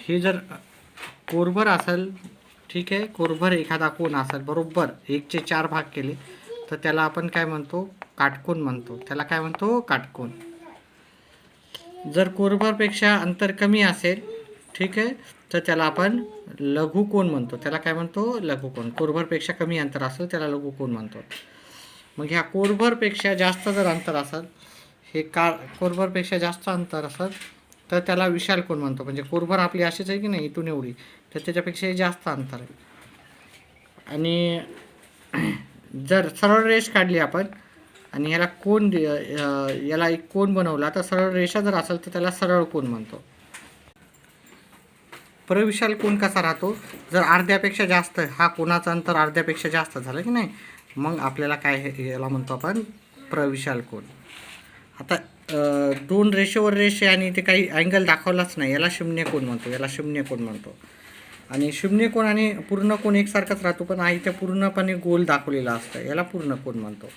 हे जर कोरभर असेल ठीक आहे कोरभर एखादा कोण असेल बरोबर एकचे चार भाग केले तर त्याला आपण काय म्हणतो? काटकोन म्हणतो. त्याला काय म्हणतो? काटकोन. जर कोरभरपेक्षा अंतर कमी असेल ठीक आहे तर त्याला आपण लघुकोण म्हणतो. त्याला काय म्हणतो? लघुकोण कोरभरपेक्षा कमी अंतर असेल त्याला लघुकोण म्हणतो. मग ह्या कोरभरपेक्षा जास्त जर अंतर असेल हे का कोरभरपेक्षा जास्त अंतर असेल तर त्याला विशाल कोण म्हणतो? म्हणजे कोरभर आपली अशीच आहे की नाही? इथून एवढी. तर त्याच्यापेक्षाही जास्त अंतर आहे. आणि जर सरळ रेष काढली आपण आणि ह्याला कोण दे- याला एक कोण बनवला तर सरळ रेषा जर असेल तर त्याला सरळ कोण म्हणतो? प्रविशाल कोण कसा राहतो? जर अर्ध्यापेक्षा जास्त हा कोणाचं अंतर अर्ध्यापेक्षा जास्त झालं की नाही? मग आपल्याला काय हे- याला म्हणतो आपण प्रविशाल कोण. आता दोन रेषेवर रेषे आणि ते काही अँगल दाखवलाच नाही. याला शून्य कोण म्हणतो? याला शून्य कोण म्हणतो? आणि शून्य कोण आणि पूर्ण कोण एकसारखाच राहतो पण आई ते पूर्णपणे गोल दाखवलेला असतं. याला पूर्ण कोण म्हणतो?